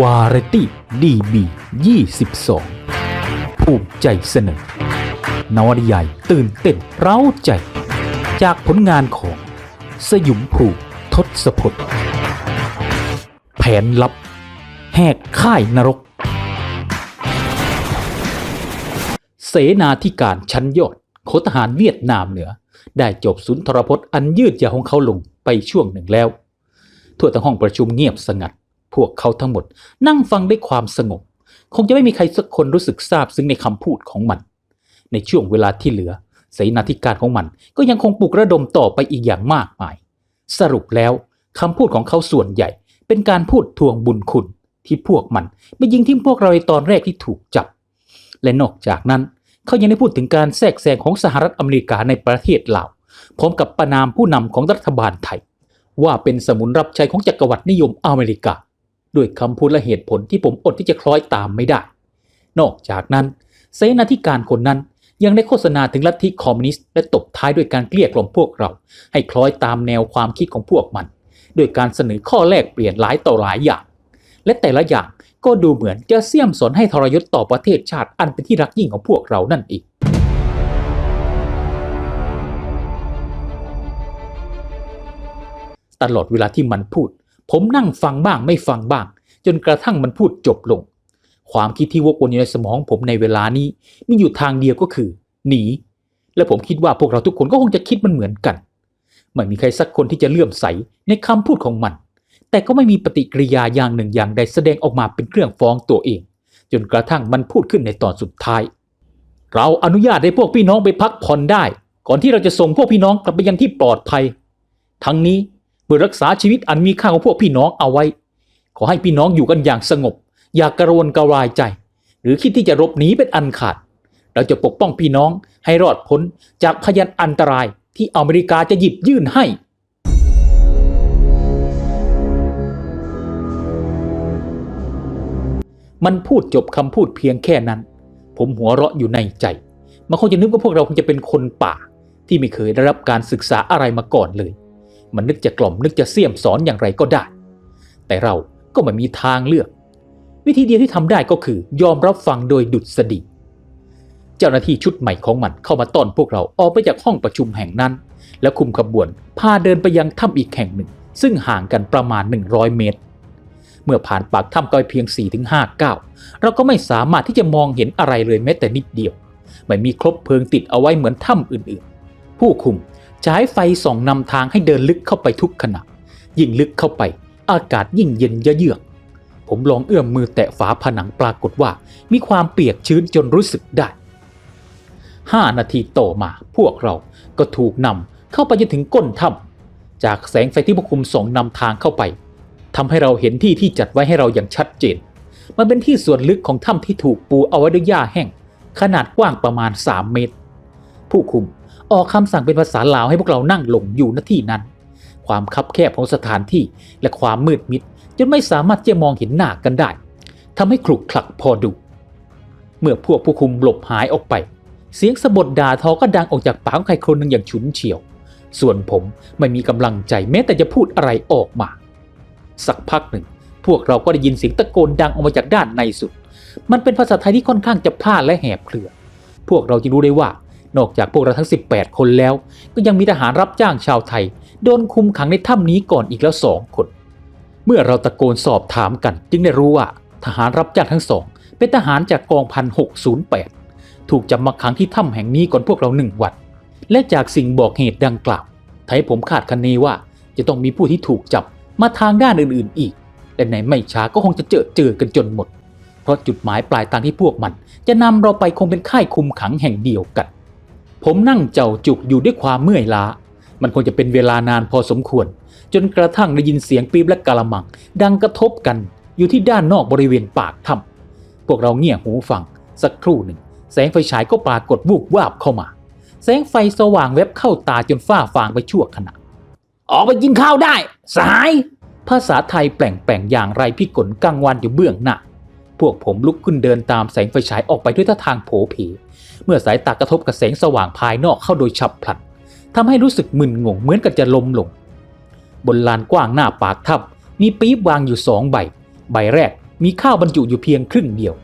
วาไรตี้ดีบี22 ภูมิใจเสนอนวนิยายตื่นเต้นเร้าใจ จากผลงานของสยุมภูทศพลแผนลับ แหกค่ายนรก เสนาธิการชั้นยอดของทหารเวียดนามเหนือ ได้จบสุนทรพจน์อันยืดยาวของเขาลงไปช่วงหนึ่งแล้ว ทั่วทั้งห้องประชุมเงียบสงัด พวกเขาทั้งหมดนั่งฟังด้วยความสงบ คงจะไม่มีใครสักคนรู้สึกซาบซึ้งในคำพูดของมัน ในช่วงเวลาที่เหลือเสนาธิการของมันก็ยังคงปลุกระดมต่อไปอีกอย่างมากมาย สรุปแล้วคำพูดของเขาส่วนใหญ่ เป็นการพูดทวงบุญคุณ ที่พวกมันไม่ยิงทิ้งพวกเราในตอนแรกที่ถูกจับ และนอกจากนั้น เขายังได้พูดถึงการแทรกแซงของสหรัฐอเมริกาในประเทศลาวพร้อมกับประนามผู้นำของรัฐบาลไทย ว่าเป็นสมุนรับใช้ของจักรวรรดินิยมอเมริกา ด้วยคำพูดและเหตุผลที่ผมอดที่จะคล้อยตามไม่ได้ นอกจากนั้น เสนาธิการคนนั้นยังได้โฆษณาถึงลัทธิคอมมิวนิสต์และตบท้ายด้วยการเกลี้ยกล่อมพวกเรา ให้คล้อยตามแนวความคิดของพวกมัน โดยการเสนอข้อแลกเปลี่ยนหลายต่อหลายอย่าง และแต่ละอย่างก็ดูเหมือนจะเสี่ยมสนให้ทรยศต่อประเทศชาติอันเป็นที่รักยิ่งของพวกเรานั่นเองตลอดเวลาที่มันพูด ผมนั่งฟังบ้างไม่ฟังบ้าง จนกระทั่งมันพูดจบลง ความคิดที่วกวนอยู่ในสมองผมในเวลานี้มีอยู่ทางเดียวก็คือ หนี และผมคิดว่าพวกเราทุกคนก็คงจะคิดมันเหมือนกัน ไม่มีใครสักคนที่จะเลื่อมใสในคำพูดของมัน แต่ก็ไม่มีปฏิกิริยาอย่างหนึ่งอย่างใดแสดงออกมาเป็นเครื่องฟ้องตัวเอง จนกระทั่งมันพูดขึ้นในตอนสุดท้าย เราอนุญาตให้พวกพี่น้องไปพักผ่อนได้ ก่อนที่เราจะส่งพวกพี่น้องกลับไปยังที่ปลอดภัย ทั้งนี้ เพื่อรักษาชีวิตอันมีค่าของพวกพี่น้องเอาไว้ ขอให้พี่น้องอยู่กันอย่างสงบ อย่ากระวนกระวายใจ หรือคิดที่จะรบหนีเป็นอันขาด เราจะปกป้องพี่น้องให้รอดพ้นจากพยันอันตรายที่อเมริกาจะหยิบยื่นให้มันพูดจบคำพูดเพียงแค่นั้น ผมหัวเราะอยู่ในใจ มันคงจะนึกว่าพวกเราคงจะเป็นคนป่า ที่ไม่เคยได้รับการศึกษาอะไรมาก่อนเลย มันนึกจะกล่อมนึกจะเสี่ยมสอนอย่างไรก็ได้ แต่เราก็ไม่มีทางเลือก วิธีเดียวที่ทำได้ก็คือยอมรับฟังโดยดุษฎีเจ้าหน้าที่ชุดใหม่ของมันเข้ามาต้อนพวกเราออกไปจากห้องประชุมแห่งนั้น แล้วคุมขบวนพาเดินไปยังถ้ำอีกแห่งหนึ่ง ซึ่งห่างกันประมาณ 100 เมตร เมื่อผ่านปากถ้ำก็ไปเพียง 4-5ก้าวเราก็ไม่สามารถที่จะมองเห็นอะไรเลยแม้แต่นิดเดียวไม่มีครบเพลิงติดเอาไว้เหมือนถ้ำอื่นๆ ผู้คุม ใช้ไฟส่องนำทางให้เดินลึกเข้าไปทุกขณะ ยิ่งลึกเข้าไป อากาศยิ่งเย็นเยือก ผมลองเอื้อมมือแตะฝาผนังปรากฏว่า มีความเปียกชื้นจนรู้สึกได้ห้านาทีต่อมาพวกเราก็ถูกนำเข้าไปจนถึงก้นถ้ำจากแสงไฟที่ผู้คุมส่องนำทางเข้าไปทำให้เราเห็นที่ที่จัดไว้ให้เราอย่างชัดเจน มันเป็นที่ส่วนลึกของถ้ำที่ถูกปูเอาไว้ด้วยหญ้าแห้ง ขนาดกว้างประมาณ 3 เมตร ผู้คุม ออกคำสั่งเป็นภาษาลาวให้พวกเรานั่งลงอยู่ณที่นั้น ความคับแคบของสถานที่และความมืดมิดจนไม่สามารถจะมองเห็นหน้ากันได้ทำให้คลุกคลักพอดู เมื่อพวกผู้คุมหลบหายออกไป เสียงสะบดด่าทอก็ดังออกจากปากของใครคนหนึ่งอย่างฉุนเฉียว ส่วนผมไม่มีกำลังใจแม้แต่จะพูดอะไรออกมา สักพักหนึ่ง พวกเราก็ได้ยินเสียงตะโกนดังออกมาจากด้านในสุด มันเป็นภาษาไทยที่ค่อนข้างจะพลาดและแหบเครือ พวกเราจึงรู้ได้ว่า นอกจากพวกเราทั้ง 18 คนแล้ว ก็ยังมีทหารรับจ้างชาวไทย โดนคุมขังในถ้ำนี้ก่อนอีกแล้วสองคน เมื่อเราตะโกนสอบถามกัน จึงได้รู้ว่าทหารรับจ้างทั้งสอง เป็นทหารจากกองพันหกศูนย์แปดถูกจับมาขังที่ถ้ำแห่งนี้ก่อนพวกเราหนึ่งวัน และจากสิ่งบอกเหตุดังกล่าวทำให้ผมคาดคะเนว่า จะต้องมีผู้ที่ถูกจับมาทางด้านอื่น ๆ อีก และในไม่ช้าก็คงจะเจอเจอกันจนหมด เพราะจุดหมายปลายทางที่พวกมัน จะนำเราไปคงเป็นค่ายคุมขังแห่งเดียวกัน ผมนั่งเจ้าจุกอยู่ด้วยความเมื่อยล้า มันคงจะเป็นเวลานานพอสมควร จนกระทั่งได้ยินเสียงปี๊บและกะละมัง ดังกระทบกันอยู่ที่ด้านนอกบริเวณปากถ้ำพวกเราเงี่ยหูฟัง สักครู่หนึ่ง แสงไฟฉายก็ปรากฏวูบวาบเข้ามา แสงไฟสว่างแวบเข้าตาจนฝ้าฟางไปชั่วขณะ ออกไปกินข้าวได้ สาย ภาษาไทยแปลงๆอย่างไรพี่กลกังวานอยู่เบื้องหน้า พวกผมลุกขึ้นเดินตามแสงไฟฉายออกไปด้วยท่าทางโผเพเมื่อสายตากระทบกับแสงสว่างภายนอกเข้าโดยฉับพลันทำให้รู้สึกมึนงงเหมือนกับจะล้มลง บนลานกว้างหน้าปากถ้ำมีปี๊บวางอยู่สองใบ ใบแรกมีข้าวบรรจุอยู่เพียงครึ่งเดียว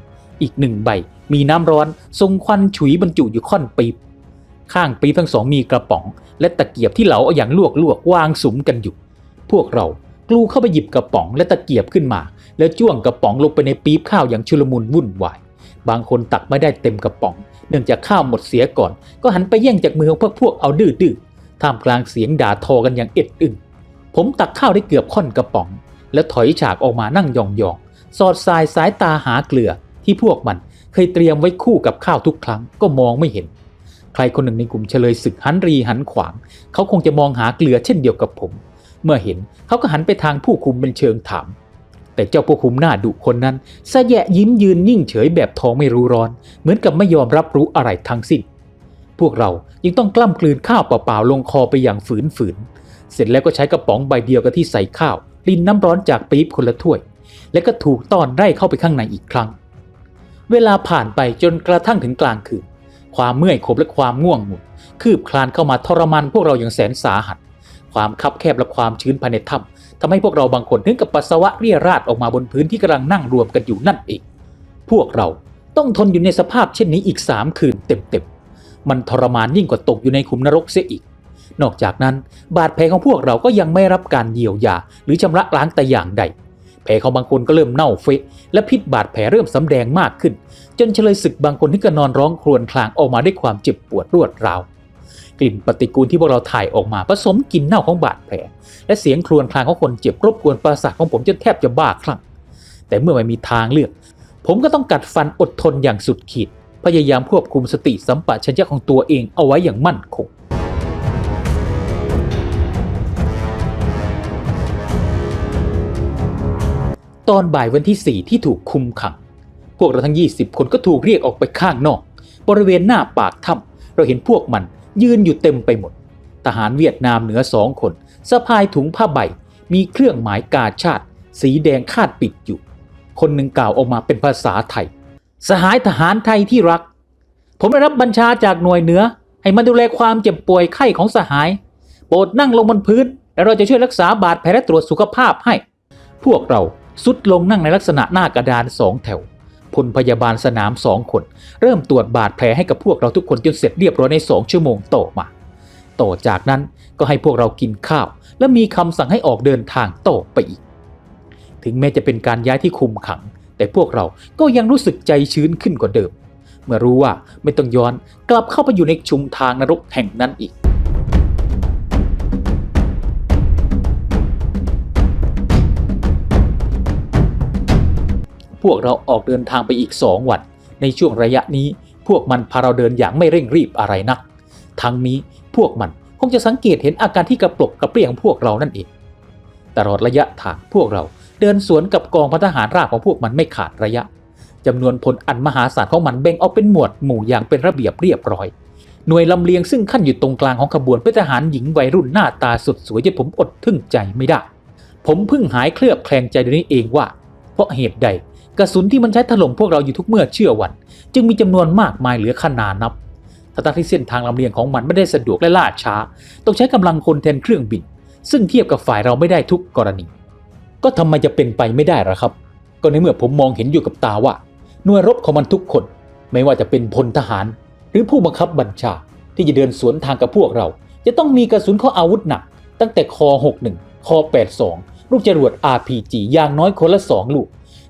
อีกหนึ่งใบ มีน้ำร้อนทรงควันฉุยบรรจุอยู่ค่อนปีบข้างปีบทั้งสองมีกระป๋อง และตะเกียบที่เหลาเอาอย่างลวกลวกๆวางสุมกันอยู่ พวกเรากลูเข้าไปหยิบกระป๋องและตะเกียบขึ้นมา แล้วจ้วงกระป๋องลงไปในปี๊บข้าวอย่างชุลมุนวุ่นวาย บางคนตักไม่ได้เต็มกระป๋อง เนื่องจากข้าวหมดเสียก่อน ก็หันไปแย่งจากมือของพวกพวกเอาดื้อๆท่ามกลางเสียงด่าทอกันอย่างเอ็ดอึงผมตักข้าวได้เกือบค่อนกระป๋อง แล้วถอยฉากออกมานั่งยองๆ สอดสายสายตาหาเกลือ ที่พวกมันเคยเตรียมไว้คู่กับข้าวทุกครั้งก็มองไม่เห็น ใครคนหนึ่งในกลุ่มเฉลยศึกหันรีหันขวาง เขาคงจะมองหาเกลือเช่นเดียวกับผม เมื่อเห็นเขาก็หันไปทางผู้คุมเป็นเชิงถาม แต่เจ้าผู้คุมหน้าดุคนนั้นสะแยะยิ้มยืนนิ่งเฉยแบบท้องไม่รู้ร้อน เหมือนกับไม่ยอมรับรู้อะไรทั้งสิ้น พวกเรายังต้องกล้ำกลืนข้าวเปล่าๆลงคอไปอย่างฝืนๆเสร็จแล้วก็ใช้กระป๋องใบเดียวกับที่ใส่ข้าวรินน้ำร้อนจากปี๊บคนละถ้วย แล้วก็ถูกต้อนไล่เข้าไปข้างในอีกครั้ง เวลาผ่านไปจนกระทั่งถึงกลางคืน ความเมื่อยขบและความง่วงหมุนคืบคลานเข้ามาทรมานพวกเราอย่างแสนสาหัส ความคับแคบและความชื้นภายในถ้ำ ทำให้พวกเราบางคนถึงกับปัสสาวะเรี่ยราดออกมาบนพื้นที่กำลังนั่งรวมกันอยู่นั่นเอง พวกเราต้องทนอยู่ในสภาพเช่นนี้อีกสามคืนเต็มๆ มันทรมานยิ่งกว่าตกอยู่ในขุมนรกเสียอีก นอกจากนั้นบาดแผลของพวกเราก็ยังไม่รับการเยียวยา หรือชำระล้างแต่อย่างใด แผลของบางคนก็เริ่มเน่าเฟะและพิษบาดแผลเริ่มสำแดงมากขึ้น จนเฉลยศึกบางคนที่ก็นอนร้องครวญครางออกมาด้วยความเจ็บปวดรวดราว กลิ่นปฏิกูลที่พวกเราถ่ายออกมาผสมกลิ่นเน่าของบาดแผล และเสียงครวญครางของคนเจ็บรบกวนประสาทของผมจนแทบจะบ้าคลั่งแต่เมื่อไม่มีทางเลือก ผมก็ต้องกัดฟันอดทนอย่างสุดขีด พยายามควบคุมสติสัมปชัญญะของตัวเองเอาไว้อย่างมั่นคงตอนบ่ายวันที่ 4 ที่ถูกคุมขัง พวกเราทั้ง 20 คนก็ถูกเรียกออกไปข้างนอก บริเวณหน้าปากถ้ำเราเห็นพวกมัน ยืนอยู่เต็มไปหมด ทหารเวียดนามเหนือสองคนสะพายถุงผ้าใบ มีเครื่องหมายกาชาติ สีแดงคาดปิดอยู่ คนหนึ่งกล่าวออกมาเป็นภาษาไทย สหายทหารไทยที่รัก ผมได้รับบัญชาจากหน่วยเหนือ ให้มาดูแลความเจ็บป่วยไข้ของสหาย โปรดนั่งลงบนพื้น แล้วเราจะช่วยรักษาบาดแผลและตรวจสุขภาพให้ พวกเราสุดลงนั่งในลักษณะหน้ากระดานสองแถว พลพยาบาลสนามสองคน เริ่มตรวจบาดแผลให้กับพวกเราทุกคนจนเสร็จเรียบร้อยในสองชั่วโมงต่อมา ต่อจากนั้นก็ให้พวกเรากินข้าว และมีคำสั่งให้ออกเดินทางต่อไปอีก ถึงแม้จะเป็นการย้ายที่คุมขัง แต่พวกเราก็ยังรู้สึกใจชื้นขึ้นกว่าเดิม เมื่อรู้ว่าไม่ต้องย้อนกลับเข้าไปอยู่ในชุมทางนรกแห่งนั้นอีก พวกเราออกเดินทางไปอีกสองวัน ในช่วงระยะนี้พวกมันพาเราเดินอย่างไม่เร่งรีบอะไรนัก ทั้งนี้พวกมันคงจะสังเกตเห็นอาการที่กระปรกกระเปรี้ยงพวกเรานั่นเอง ตลอดระยะทางพวกเราเดินสวนกับกองพันทหารราบของพวกมันไม่ขาดระยะจำนวนพลอันมหาศาลของมันแบ่งออกเป็นหมวดหมู่อย่างเป็นระเบียบเรียบร้อย หน่วยลำเลียงซึ่งขั้นอยู่ตรงกลางของขบวนเป็นทหารหญิงวัยรุ่นหน้าตาสุดสวยจนผมอดทึ่งใจไม่ได้ ผมเพิ่งหายเคลือบแคลงใจเดี๋ยวนี้เองว่า เพราะเหตุใด กระสุนที่มันใช้ถล่มพวกเราอยู่ทุกเมื่อเชื่อวัน จึงมีจำนวนมากมายเหลือขนานับทั้งที่เส้นทางลำเลียงของมันไม่ได้สะดวกและล่าช้า ต้องใช้กำลังคนแทนเครื่องบิน ซึ่งเทียบกับฝ่ายเราไม่ได้ทุกกรณี ก็ทำไมจะเป็นไปไม่ได้ล่ะครับ ก็ในเมื่อผมมองเห็นอยู่กับตาว่าหน่วยรบของมันทุกคน ไม่ว่าจะเป็นพลทหาร หรือผู้บังคับบัญชา ที่จะเดินสวนทางกับพวกเรา จะต้องมีกระสุนข้ออาวุธหนัก ตั้งแต่คอ61คอ82ลูกจรวด RPG อย่างน้อยคนละ 2 ลูก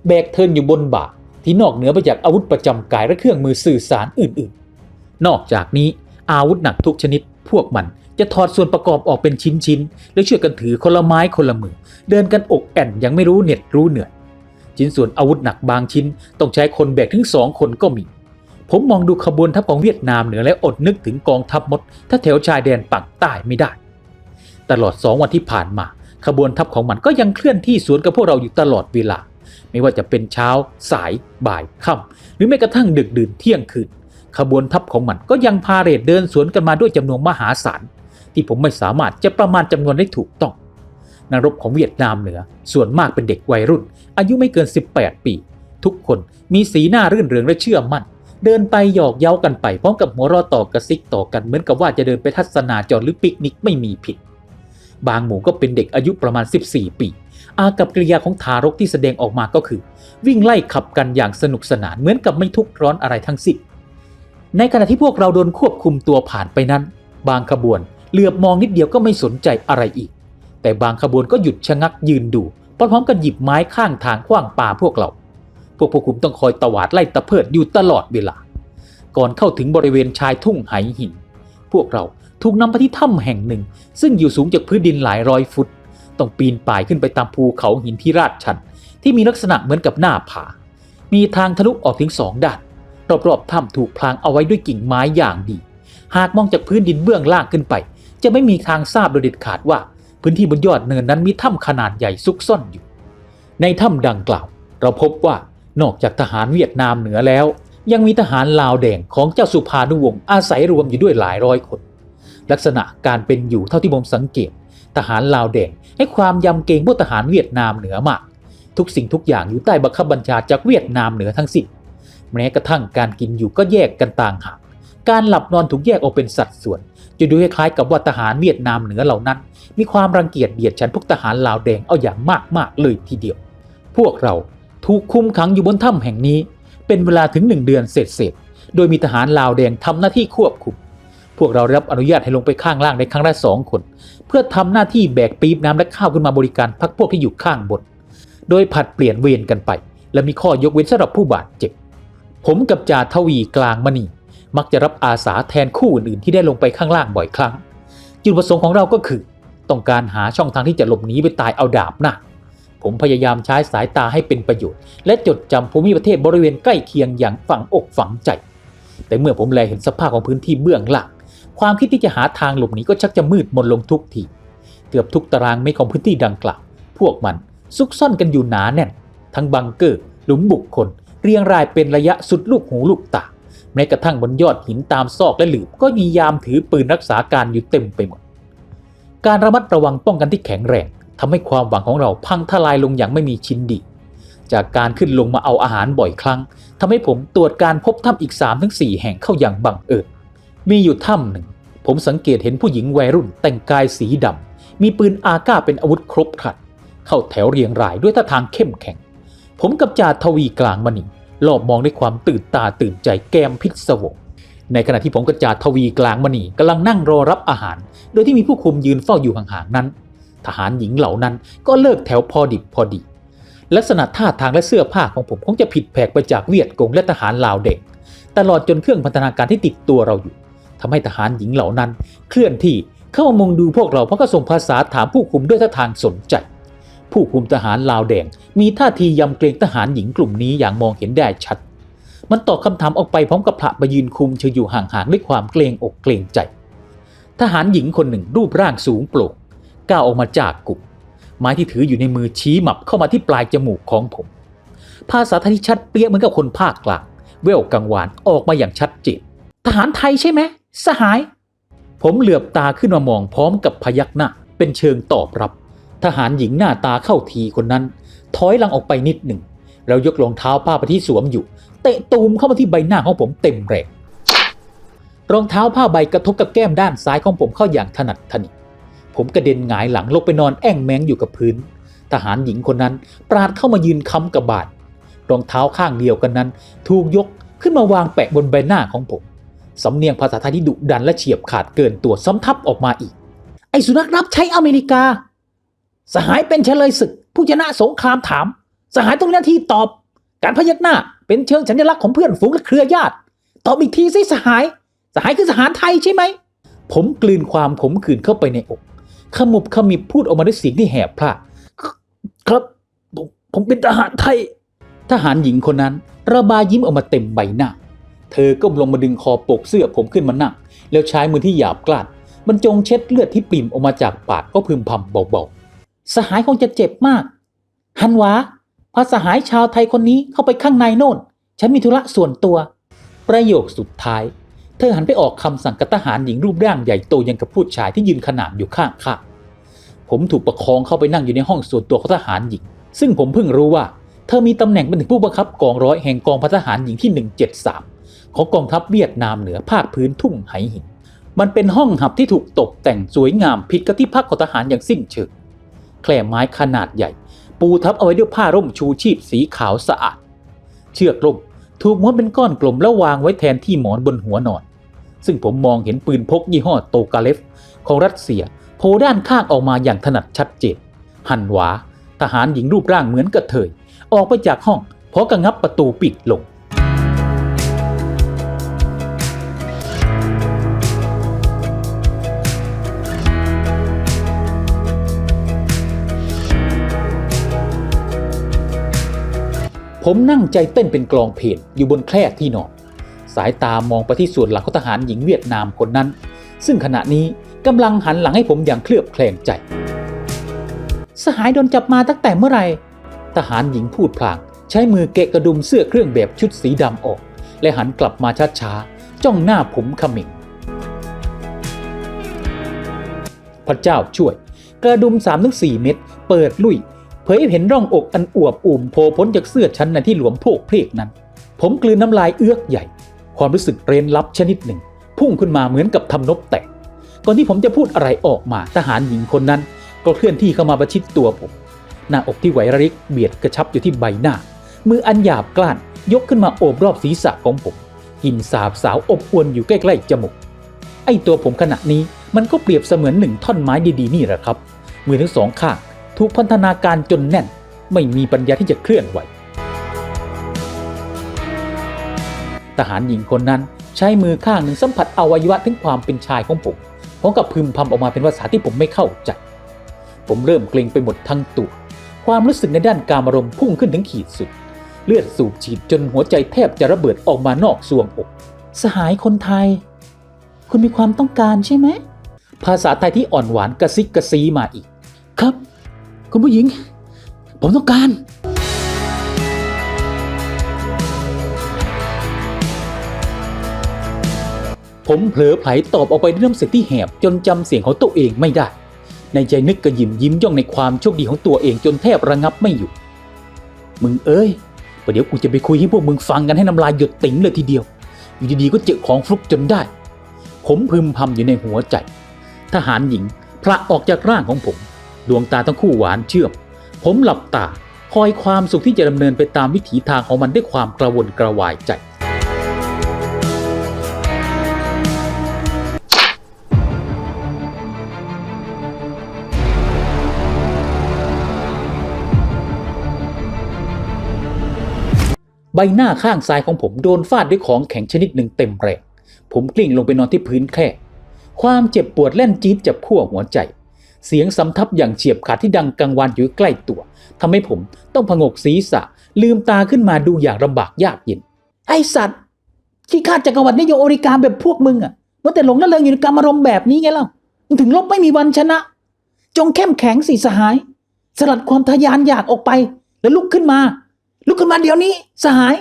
แบกเทินอยู่บนบ่าที่นอกเหนือไปจากอาวุธประจำกายและเครื่องมือสื่อสารอื่นๆ นอกจากนี้อาวุธหนักทุกชนิดพวกมันจะถอดส่วนประกอบออกเป็นชิ้นๆ แล้วช่วยกันถือคนละไม้คนละมือ เดินกันอกแอนยังไม่รู้เหน็ดรู้เหนื่อยชิ้นส่วนอาวุธหนักบางชิ้น ต้องใช้คนแบกถึงสองคนก็มี ผมมองดูขบวนทัพของเวียดนามเหนือและอดนึกถึงกองทัพมด ถ้าแถวชายแดนปักใต้ไม่ได้ ตลอดสองวันที่ผ่านมา ขบวนทัพของมันก็ยังเคลื่อนที่สวนกับพวกเราอยู่ตลอดเวลา ไม่ว่าจะเป็นเช้าสายบ่ายค่ำหรือแม้กระทั่งดึกดื่นเที่ยงคืน ขบวนทัพของมันก็ยังพาเรดเดินสวนกันมาด้วยจำนวนมหาศาลที่ผมไม่สามารถจะประมาณจำนวนได้ถูกต้องนักรบของเวียดนามเหนือ ส่วนมากเป็นเด็กวัยรุ่น อายุไม่เกิน 18 ปี ทุกคนมีสีหน้ารื่นเริงและเชื่อมั่น เดินไปหยอกเย้ากันไปพร้อมกับหัวเราะต่อกระซิกต่อกันเหมือนกับว่าจะเดินไปทัศนาจรหรือปิกนิกไม่มีผิด บางหมู่ก็เป็นเด็กอายุประมาณ 14 ปี อากับกริยาของทารกที่แสดงออกมาก็คือ วิ่งไล่ขับกันอย่างสนุกสนานเหมือนกับไม่ทุกข์ร้อนอะไรทั้งสิ้นในขณะที่พวกเราโดนควบคุมตัวผ่านไปนั้น บางขบวนเหลือบมองนิดเดียวก็ไม่สนใจอะไรอีก แต่บางขบวนก็หยุดชะงักยืนดูพร้อมๆกันหยิบไม้ข้างทางขว้างปาพวกเรา พวกผู้คุมต้องคอยตวาดไล่ตะเพิดอยู่ตลอดเวลา ก่อนเข้าถึงบริเวณชายทุ่งไหหิน พวกเราถูกนำไปที่ถ้ำแห่งหนึ่ง ซึ่งอยู่สูงจากพื้นดินหลายร้อยฟุต ต้องปีนป่ายขึ้นไปตามภูเขาหินที่ราดชัน ที่มีลักษณะเหมือนกับหน้าผา มีทางทะลุออกถึงสองด้าน รอบๆถ้ำถูกพรางเอาไว้ด้วยกิ่งไม้อย่างดี หากมองจากพื้นดินเบื้องล่างขึ้นไป จะไม่มีทางทราบโดยเด็ดขาดว่า พื้นที่บนยอดเนินนั้นมีถ้ำขนาดใหญ่ซุกซ่อนอยู่ ในถ้ำดังกล่าว เราพบว่านอกจากทหารเวียดนามเหนือแล้ว ยังมีทหารลาวแดงของเจ้าสุภานุวงศ์อาศัยรวมอยู่ด้วยหลายร้อยคน ลักษณะการเป็นอยู่เท่าที่ผมสังเกต ทหารลาวแดง ให้ความยำเกรงพวกทหารเวียดนามเหนือมาก ทุกสิ่งทุกอย่างอยู่ใต้บังคับบัญชาจากเวียดนามเหนือทั้งสิ้นแม้กระทั่งการกินอยู่ก็แยกกันต่างหากการหลับนอนถูกแยกออกเป็นสัดส่วนจะดูคล้ายๆกับว่าทหารเวียดนามเหนือเหล่านั้น มีความรังเกียจเบียดฉันพวกทหารลาวแดงเอาอย่างมากๆเลยทีเดียว พวกเราถูกคุมขังอยู่บนถ้ำแห่งนี้ เป็นเวลาถึงหนึ่งเดือนเสร็จๆโดยมีทหารลาวแดงทำหน้าที่ควบคุม พวกเราได้รับอนุญาตให้ลงไปข้างล่างในครั้งละสองคน เพื่อทำหน้าที่แบกปี๊บน้ำและข้าวขึ้นมาบริการพักพวกที่อยู่ข้างบน โดยผัดเปลี่ยนเวรกันไป และมีข้อยกเว้นสำหรับผู้บาดเจ็บ ผมกับจ่าทวีกลางมณีมักจะรับอาสาแทนคู่อื่นๆที่ได้ลงไปข้างล่างบ่อยครั้ง จุดประสงค์ของเราก็คือ ต้องการหาช่องทางที่จะหลบหนีไปตายเอาดาบหน้าผมพยายามใช้สายตาให้เป็นประโยชน์ และจดจำภูมิประเทศบริเวณใกล้เคียงอย่างฝังอกฝังใจ แต่เมื่อผมแลเห็นสภาพของพื้นที่เบื้องหลัง ความคิดที่จะหาทางหลบหนีก็ชักจะมืดมนลงทุกทีเกือบทุกตารางเมตรของพื้นที่ดังกล่าว พวกมันซุกซ่อนกันอยู่หนาแน่น ทั้งบังเกอร์ หลุมบุคคล เรียงรายเป็นระยะสุดลูกหูลูกตาแม้กระทั่งบนยอดหินตามซอกและหลืบก็มียามถือปืนรักษาการอยู่เต็มไปหมด การระมัดระวังป้องกันที่แข็งแรงทำให้ความหวังของเราพังทลายลงอย่างไม่มีชิ้นดี จากการขึ้นลงมาเอาอาหารบ่อยครั้งทำให้ผมตรวจการพบถ้ำอีก 3-4ถึงแห่งเข้าอย่างบังเอิญ มีอยู่ถ้ำหนึ่ง ผมสังเกตเห็นผู้หญิงวัยรุ่นแต่งกายสีดำ มีปืนอาก้าเป็นอาวุธครบครันเข้าแถวเรียงรายด้วยท่าทางเข้มแข็ง ผมกับจ่าทวีกลางมณีรอบมองด้วยความตื่นตาตื่นใจแกมพิศวงในขณะที่ผมกับจ่าทวีกลางมณีกำลังนั่งรอรับอาหาร โดยที่มีผู้คุมยืนเฝ้าอยู่ห่างๆนั้น ทหารหญิงเหล่านั้นก็เลิกแถวพอดิบพอดี ลักษณะท่าทางและเสื้อผ้าของผมคงจะผิดแผกไปจากเวียดกงและทหารลาวเด็ก ตลอดจนเครื่องพันธนาการที่ติดตัวเราอยู่ ทำให้ทหารหญิงเหล่านั้น เคลื่อนที่เข้ามามองดูพวกเราเพราะก็ส่งภาษาถามผู้คุมด้วยท่าทางสนใจ ผู้คุมทหารลาวแดง มีท่าทียำเกรงทหารหญิงกลุ่มนี้อย่างมองเห็นได้ชัด มันตอบคำถามออกไปพร้อมกับพระมายืนคุมเชยอยู่ห่างๆด้วยความเกรงอกเกรงใจ ทหารหญิงคนหนึ่งรูปร่างสูงโปร่งก้าวออกมาจากกลุ่มไม้ที่ถืออยู่ในมือชี้หมับเข้ามาที่ปลายจมูกของผม ภาษาไทยที่ชัดเปี้ยเหมือนกับคนภาคกลางเวลกังวานออกมาอย่างชัดเจนทหารไทยใช่ไหม สหาย ผมเหลือบตาขึ้นมามองพร้อมกับพยักหน้าเป็นเชิงตอบรับ ทหารหญิงหน้าตาเข้าทีคนนั้น ถอยหลังออกไปนิดหนึ่ง แล้วยกรองเท้าผ้าไปที่สวมอยู่ เตะตูมเข้ามาที่ใบหน้าของผมเต็มแรงรองเท้าผ้าใบกระทบกับแก้มด้านซ้ายของผมเข้าอย่างถนัดถนิผมกระเด็นหงายหลังลงไปนอนแอ่งแมงอยู่กับพื้น ทหารหญิงคนนั้น ปราดเข้ามายืนค้ำกับบาดรองเท้าข้างเดียวกันนั้น ถูกยกขึ้นมาวางแปะบนใบหน้าของผม สำเนียงภาษาไทยที่ดุดันและเฉียบขาดเกินตัวซ้ำทับออกมาอีก ไอ้สุนัขรับใช้อเมริกา สหายเป็นเฉลยศึก ผู้ชนะสงครามถาม สหายต้องมีหน้าที่ตอบ การพยักหน้าเป็นเชิงสัญลักษณ์ของเพื่อนฝูงและเครือญาติ ตอบอีกทีสิสหาย สหายคือสหารไทยใช่ไหม ผมกลืนความขมขื่นเข้าไปในอก ขมุบขมิบพูดออกมาด้วยเสียงที่แหบพร่าครับผมผมเป็นทหารไทย ทหารหญิงคนนั้น ระบายยิ้มออกมาเต็มใบหน้า เธอก้มลงมาดึงคอปกเสื้อผมขึ้นมานั่ง แล้วใช้มือที่หยาบกร้านบรรจงเช็ดเลือดที่ปริ่มออกมาจากปากก็พึมพำเบาๆ สหายคงจะเจ็บมาก ฮันวาพาสหายชาวไทยคนนี้เข้าไปข้างในโน่น ฉันมีธุระส่วนตัว ประโยคสุดท้าย เธอหันไปออกคำสั่งกับทหารหญิงรูปร่างใหญ่โตยังกับผู้ชายที่ยืนขนานอยู่ข้างข้าผมถูกประคองเข้าไปนั่งอยู่ในห้องส่วนตัวของทหารหญิง ซึ่งผมเพิ่งรู้ว่า เธอมีตำแหน่งเป็นถึงผู้บังคับกองร้อยแห่งกองพันทหารหญิงที่ 173 ของกองทัพเวียดนามเหนือภาคพื้นทุ่งไหหิน มันเป็นห้องหับที่ถูกตกแต่งสวยงามผิดกับที่พักของทหารอย่างสิ้นเชิง แคร่ไม้ขนาดใหญ่ ปูทับเอาไว้ด้วยผ้าร่มชูชีพสีขาวสะอาด เชือกร่มถูกม้วนเป็นก้อนกลมแล้ววางไว้แทนที่หมอนบนหัวนอน ซึ่งผมมองเห็นปืนพกยี่ห้อโตกาเลฟของรัสเซียโผล่ด้านข้างออกมาอย่างถนัดชัดเจน หันหวา ทหารหญิงรูปร่างเหมือนกระเทย ออกไปจากห้องเพราะกระงับประตูปิดลง ผมนั่งใจเต้นเป็นกลองเพลงอยู่บนแคร่ที่นอน สายตามองไปที่ส่วนหลังของทหารหญิงเวียดนามคนนั้น ซึ่งขณะนี้กำลังหันหลังให้ผมอย่างเคลือบแคลงใจ สหายโดนจับมาตั้งแต่เมื่อไหร่ ทหารหญิงพูดพลาง ใช้มือเกะกระดุมเสื้อเครื่องแบบชุดสีดำออก และหันกลับมาช้าๆ จ้องหน้าผมขมิงพระเจ้าช่วย กระดุม3ามถึงสเม็ดเปิดลุย เผยให้เห็นร่องอกอันอวบอุ่มโผล่พ้นจากเสื้อชั้นในที่หลวมโพกเพลกนั้น ผมกลืนน้ำลายเอื้อกใหญ่ ความรู้สึกเร้นลับชนิดหนึ่ง พุ่งขึ้นมาเหมือนกับทำนบแตกก่อนที่ผมจะพูดอะไรออกมาทหารหญิงคนนั้น ก็เคลื่อนที่เข้ามาประชิดตัวผม หน้าอกที่ไหวระริกเบียดกระชับอยู่ที่ใบหน้า มืออันหยาบกล้านยกขึ้นมาโอบรอบศีรษะของผมกลินสาบสาวอบอวนอยู่ใกล้ๆจมูกไอตัวผมขณะนี้มันก็เปรียบเสมือนหนึ่งท่อนไม้ดีๆนี่แหละครับ มือทั้งสองข้าง ถูกพันธนาการจนแน่น ไม่มีปัญญาที่จะเคลื่อนไหว ทหารหญิงคนนั้นใช้มือข้างหนึ่งสัมผัสอวัยวะถึงความเป็นชายของผมพร้อมกับพึมพำออกมาเป็นภาษาที่ผมไม่เข้าใจ ผมเริ่มเกรงไปหมดทั้งตัว ความรู้สึกในด้านการอารมณ์พุ่งขึ้นถึงขีดสุด เลือดสูบฉีดจนหัวใจแทบจะระเบิดออกมานอกซวงอก สหายคนไทย คุณมีความต้องการใช่ไหม ภาษาไทยที่อ่อนหวานกระซิกกระซีมาอีก ครับ คุณผู้หญิง ผมต้องการ ผมเผลอไผลตอบออกไปด้วยน้ำเสียงที่แหบจนจำเสียงของตัวเองไม่ได้ ในใจนึกกระยิมยิ้มย่องในความโชคดีของตัวเองจนแทบระงับไม่อยู่ มึงเอ้ยประเดี๋ยวกูจะไปคุยให้พวกมึงฟังกันให้น้ำลายหยดติ๋งเลยทีเดียว อยู่ดีๆก็เจอของฟลุกจนได้ ผมพึมพำอยู่ในหัวใจ ทหารหญิงพระออกจากร่างของผม ดวงตาทั้งคู่หวานเชื่อม ผมหลับตาคอยความสุขที่จะดำเนินไปตามวิถีทางของมันด้วยความกระวนกระวายใจ ใบหน้าข้างซ้ายของผมโดนฟาดด้วยของแข็งชนิดหนึ่งเต็มแรง ผมกลิ้งลงไปนอนที่พื้นแค่ ความเจ็บปวดแล่นจี๊ดจับขั้วหัวใจ เสียงสำทับอย่างเฉียบขาดที่ดังกังวานอยู่ใกล้ตัวทำให้ผมต้องผงกศีรษะ ลืมตาขึ้นมาดูอย่างลำบากยากเย็น ไอสัตว์ที่ข้าจักรวรรดินิยมอริการแบบพวกมึงอะมันแต่หลงละเลงอยู่ในกรรมารมณ์แบบนี้ไงเล่ามึงถึงลบไม่มีวันชนะ จงเข้มแข็งสิสหาย สลัดความทะยานอยากออกไป แล้วลุกขึ้นมา ลุกขึ้นมาเดี๋ยวนี้ สหาย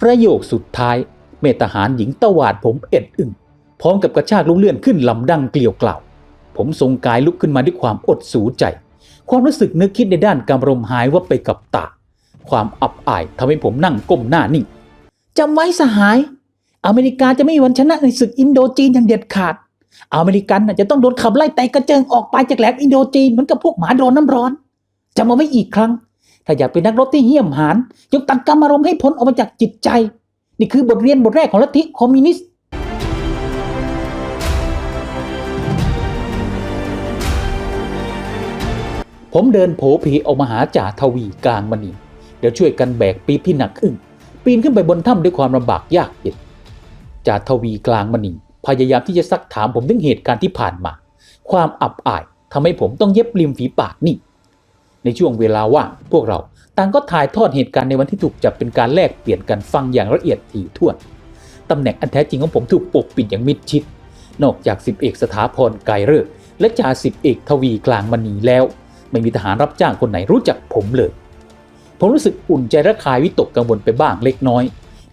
ประโยคสุดท้าย เมตหารหญิงตวาดผมเอ็ดอึงพร้อมกับกระชากลูกเลื่อนขึ้นลำดังเกลียวกล่าว ผมทรงกายลุกขึ้นมาด้วยความอดสูใจ ความรู้สึกนึกคิดในด้านกำรมหายว่าไปกับตา ความอับอายทำให้ผมนั่งก้มหน้านิ่งจำไว้สหาย อเมริกาจะไม่มีวันชนะในศึกอินโดจีนอย่างเด็ดขาด อเมริกันจะต้องโดนขับไล่ไต่กระเจิงออกไปจากแหลมอินโดจีนเหมือนกับพวกหมาโดนน้ำร้อนจำเอาไว้อีกครั้ง ถ้าอยากเป็นนักรบที่เหี้ยมหาญจงตัดกรรมอารมณ์ให้พ้นออกมาจากจิตใจ นี่คือบทเรียนบทแรกของลัทธิคอมมิวนิสต์ผมเดินโผเพออกมาหาจ่าทวีกลางมณีเดี๋ยวช่วยกันแบกปี๊บที่หนักขึ้นปีนขึ้นไปบนถ้ำด้วยความลำบากยากเย็นจ่าทวีกลางมณีพยายามที่จะซักถามผมถึงเหตุการณ์ที่ผ่านมา ความอับอายทำให้ผมต้องเย็บริมฝีปากนี่ ในช่วงเวลาว่างพวกเรา ต่างก็ถ่ายทอดเหตุการณ์ในวันที่ถูกจับเป็นการแลกเปลี่ยนกันฟังอย่างละเอียดถี่ถ้วนตำแหน่งอันแท้จริงของผมถูกปกปิดอย่างมิดชิด นอกจากสิบเอกสถาพรไกรเลิกและจ่าสิบเอกทวีกลางมณีแล้ว ไม่มีทหารรับจ้างคนไหนรู้จักผมเลย ผมรู้สึกอุ่นใจและคายวิตกกังวลไปบ้างเล็กน้อย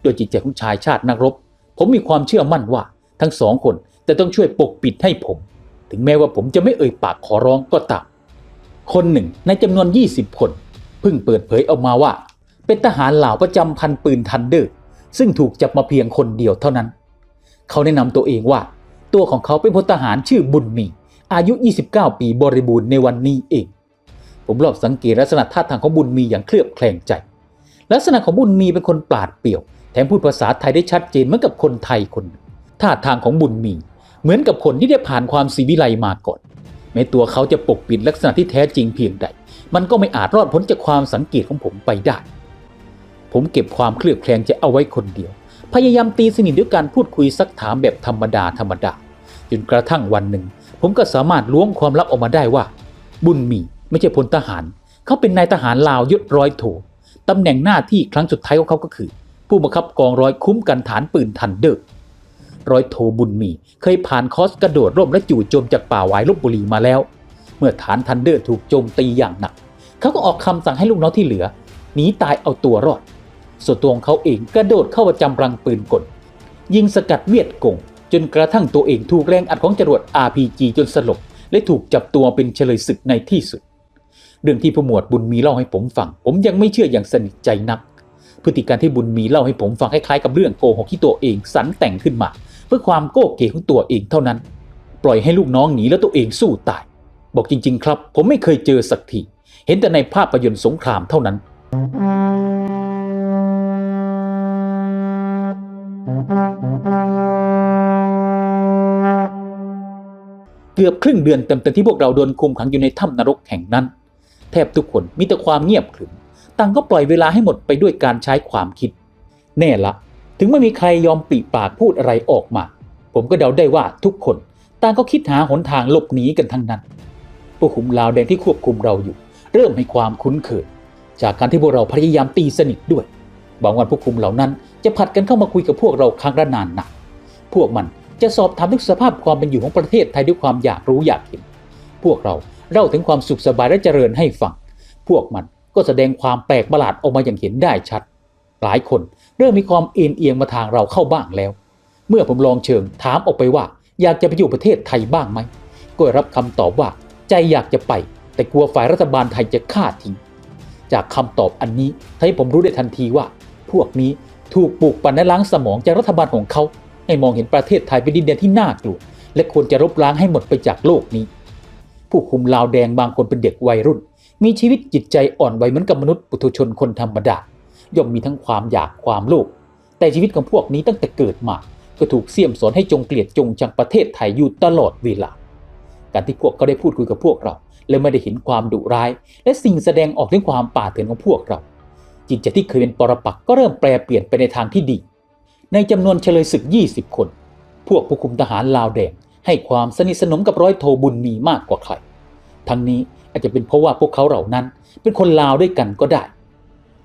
โดยจิตใจของชายชาตินักรบ ผมมีความเชื่อมั่นว่าทั้งสองคนจะต้องช่วยปกปิดให้ผม ถึงแม้ว่าผมจะไม่เอ่ยปากขอร้องก็ตามคนหนึ่งในจำนวน 20 คน เพิ่งเปิดเผยออกมาว่า เป็นทหารเหล่าประจำพันปืนทันเดอร์ซึ่งถูกจับมาเพียงคนเดียวเท่านั้น เขาแนะนำตัวเองว่า ตัวของเขาเป็นพลทหารชื่อบุญมี อายุ 29 ปีบริบูรณ์ในวันนี้เอง ผมรอบสังเกตลักษณะท่าทางของบุญมีอย่างเคลือบแคลงใจ ลักษณะของบุญมีเป็นคนปราดเปรียว แถมพูดภาษาไทยได้ชัดเจนเหมือนกับคนไทยคนหนึ่งท่าทางของบุญมีเหมือนกับคนที่ได้ผ่านความสีวิไลมาก่อนแม้ตัวเขาจะปกปิดลักษณะที่แท้จริงเพียงใด มันก็ไม่อาจรอดพ้นจากความสังเกตของผมไปได้ ผมเก็บความเคลือบแคลงใจเอาไว้คนเดียว พยายามตีสนิทด้วยการพูดคุยซักถามแบบธรรมดาธรรมดาจนกระทั่งวันหนึ่ง ผมก็สามารถล้วงความลับออกมาได้ว่า บุญมีไม่ใช่พลทหาร เขาเป็นนายทหารลาวยศร้อยโทตำแหน่งหน้าที่ครั้งสุดท้ายของเขาก็คือ ผู้บังคับกองร้อยคุ้มกันฐานปืนทันเดอร์ร้อยโทบุญมี เคยผ่านคอสกระโดดร่มและจู่โจมจากป่าวายลบบุรีมาแล้ว เมื่อฐานทันเดอร์ถูกโจมตีอย่างหนัก เขาก็ออกคำสั่งให้ลูกน้องที่เหลือหนีตายเอาตัวรอด ส่วนตัวของเขาเองกระโดดเข้าประจำรังปืนกล ยิงสกัดเวียดกง จนกระทั่งตัวเองถูกแรงอัดของจรวด RPG จนสลบ และถูกจับตัวเป็นเฉลยศึกในที่สุด เรื่องที่ผู้หมวดบุญมีเล่าให้ผมฟัง ผมยังไม่เชื่ออย่างสนิทใจนัก พฤติการที่บุญมีเล่าให้ผมฟังคล้ายๆกับเรื่องโกหกที่ตัวเองสรรแต่งขึ้นมา เพื่อความโก้เก๋ของตัวเองเท่านั้น ปล่อยให้ลูกน้องหนีแล้วตัวเองสู้ตาย บอกจริง ๆ ครับ ผมไม่เคยเจอสักทีเห็นแต่ในภาพยนตร์สงครามเท่านั้น เกือบครึ่งเดือนเต็มๆที่พวกเราโดนคุมขังอยู่ในถ้ำนรกแห่งนั้น แทบทุกคนมีแต่ความเงียบขรึมต่างก็ปล่อยเวลาให้หมดไปด้วยการใช้ความคิด แน่ละ ถึงไม่มีใครยอมปริปากพูดอะไรออกมา ผมก็เดาได้ว่าทุกคน ต่างก็คิดหาหนทางหลบหนีกันทั้งนั้น ผู้คุมลาวแดงที่ควบคุมเราอยู่ เริ่มให้ความคุ้นเคยจากการที่พวกเราพยายามตีสนิทด้วยบางวันผู้คุมเหล่านั้นจะผัดกันเข้ามาคุยกับพวกเราครั้งละนานหนักพวกมันจะสอบถามถึงสภาพความเป็นอยู่ของประเทศไทยด้วยความอยากรู้อยากเห็น พวกเราเล่าถึงความสุขสบายและเจริญให้ฟัง พวกมันก็แสดงความแปลกประหลาดออกมาอย่างเห็นได้ชัด หลายคนเริ่มมีความเอ็นเอียงมาทางเราเข้าบ้างแล้ว เมื่อผมลองเชิงถามออกไปว่า อยากจะไปอยู่ประเทศไทยบ้างไหมก็รับคำตอบว่า ใจอยากจะไป แต่กลัวฝ่ายรัฐบาลไทยจะฆ่าทิ้ง จากคำตอบอันนี้ทำให้ผมรู้ได้ทันทีว่า พวกนี้ถูกปลูกปั่นและล้างสมองจากรัฐบาลของเขา ให้มองเห็นประเทศไทยเป็นดินแดนที่น่ากลัว และควรจะลบล้างให้หมดไปจากโลกนี้ ผู้คุมลาวแดงบางคนเป็นเด็กวัยรุ่น มีชีวิตจิตใจอ่อนไหวเหมือนกับมนุษย์ปุถุชนคนธรรมดาย่อมมีทั้งความอยากความโลภแต่ชีวิตของพวกนี้ตั้งแต่เกิดมา ก็ถูกเสี่ยมสอนให้จงเกลียดจงชังประเทศไทยอยู่ตลอดเวลา การที่พวกเขาได้พูดคุยกับพวกเรา และไม่ได้เห็นความดุร้าย และสิ่งแสดงออกถึงความป่าเถื่อนของพวกเรา จิตใจที่เคยเป็นปรปักก็เริ่มแปลเปลี่ยนไปในทางที่ดี ในจำนวนเฉลยศึก 20 คน พวกผู้คุมทหารลาวแดงให้ความสนิทสนมกับร้อยโทบุญมีมากกว่าใคร ทั้งนี้อาจจะเป็นเพราะว่าพวกเขาเหล่านั้น เป็นคนลาวด้วยกันก็ได้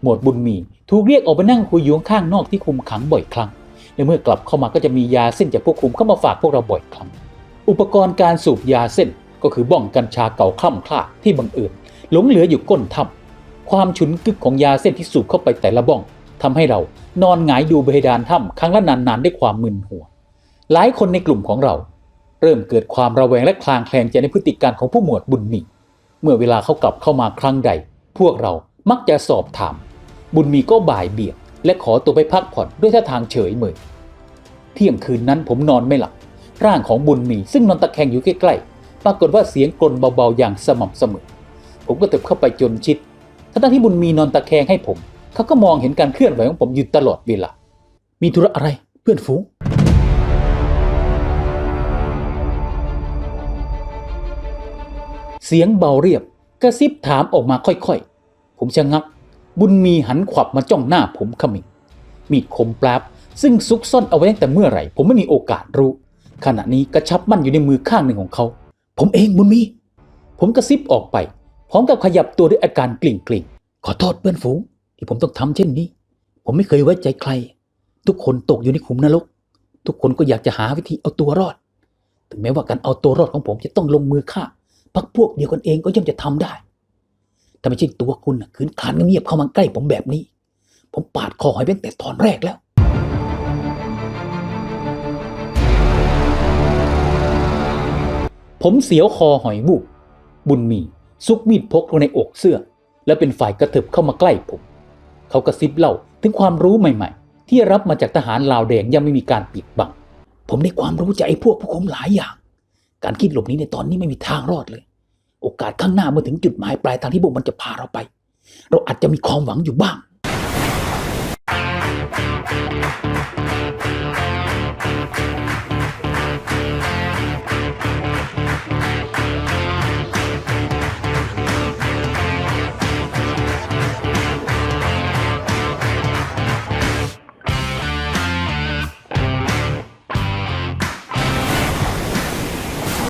หมวดบุญมีถูกเรียกออกไปนั่งคุยอยู่ข้างนอกที่คุมขังบ่อยครั้งและเมื่อกลับเข้ามาก็จะมียาเส้นจากพวกคุมเข้ามาฝากพวกเราบ่อยครั้ง อุปกรณ์การสูบยาเส้นก็คือบ้องกัญชาเก่าคล่ำคล้าที่บังเอิญหลงเหลืออยู่ก้นถ้ำความฉุนกึกของยาเส้นที่สูบเข้าไปแต่ละบ้องทำให้เรานอนหงายดูบเพดานถ้ำครั้งละนานๆด้วยความมึนหัว หลายคนในกลุ่มของเรา เริ่มเกิดความระแวงและคลางแคลงใจในพฤติการของผู้หมวดบุญมี เมื่อเวลาเขากลับเข้ามาครั้งใด พวกเรามักจะสอบถาม บุญมีก็บ่ายเบี่ยงและขอตัวไปพักผ่อนด้วยท่าทางเฉยเมยเที่ยงคืนนั้นผมนอนไม่หลับ ร่างของบุญมีซึ่งนอนตะแคงอยู่ใกล้ๆ ปรากฏว่าเสียงกลนเบาๆ อย่างสม่ำเสมอ ผมก็เติบเข้าไปจนชิดทั้งที่บุญมีนอนตะแคงให้ผม เขาก็มองเห็นการเคลื่อนไหวของผมอยู่ตลอดเวลา มีธุระอะไรเพื่อนฝูง เสียงเบาเรียบกระซิบถามออกมาค่อยๆ ผมชะงัก บุญมีหันขวับมาจ้องหน้าผมขมิงมีดคมปราบซึ่งซุกซ่อนเอาไว้ตั้งแต่เมื่อไหร่ ผมไม่มีโอกาสรู้ ขณะนี้กระชับมั่นอยู่ในมือข้างหนึ่งของเขา ผมเองบุญมี ผมกระซิบออกไป พร้อมกับขยับตัวด้วยอาการกลิ่งกลิ่งขอโทษเพื่อนฝูง ที่ผมต้องทำเช่นนี้ ผมไม่เคยไว้ใจใคร ทุกคนตกอยู่ในขุมนรก ทุกคนก็อยากจะหาวิธีเอาตัวรอด ถึงแม้ว่าการเอาตัวรอดของผมจะต้องลงมือฆ่าพักพวกเดียวกันเองก็ย่อมจะทำได้ถ้าไม่ใช่ตัวคุณน่ะคืนคานเงียบเข้ามาใกล้ผมแบบนี้ ผมปาดคอหอยตั้งแต่ตอนแรกแล้ว ผมเสียวคอหอยบุบบุญมีซุกมีดพกลงในอกเสื้อ และเป็นฝ่ายกระเถิบเข้ามาใกล้ผม เขากระซิบเล่าถึงความรู้ใหม่ ๆ ที่รับมาจากทหารลาวแดงยังไม่มีการปิดบัง ผมได้ความรู้จากไอ้พวกผู้คุมหลายอย่าง การคิดหลบหนีในตอนนี้ไม่มีทางรอดเลย โอกาสข้างหน้าเมื่อถึงจุดหมายปลายทางที่พวกมันจะพาเราไป เราอาจจะมีความหวังอยู่บ้าง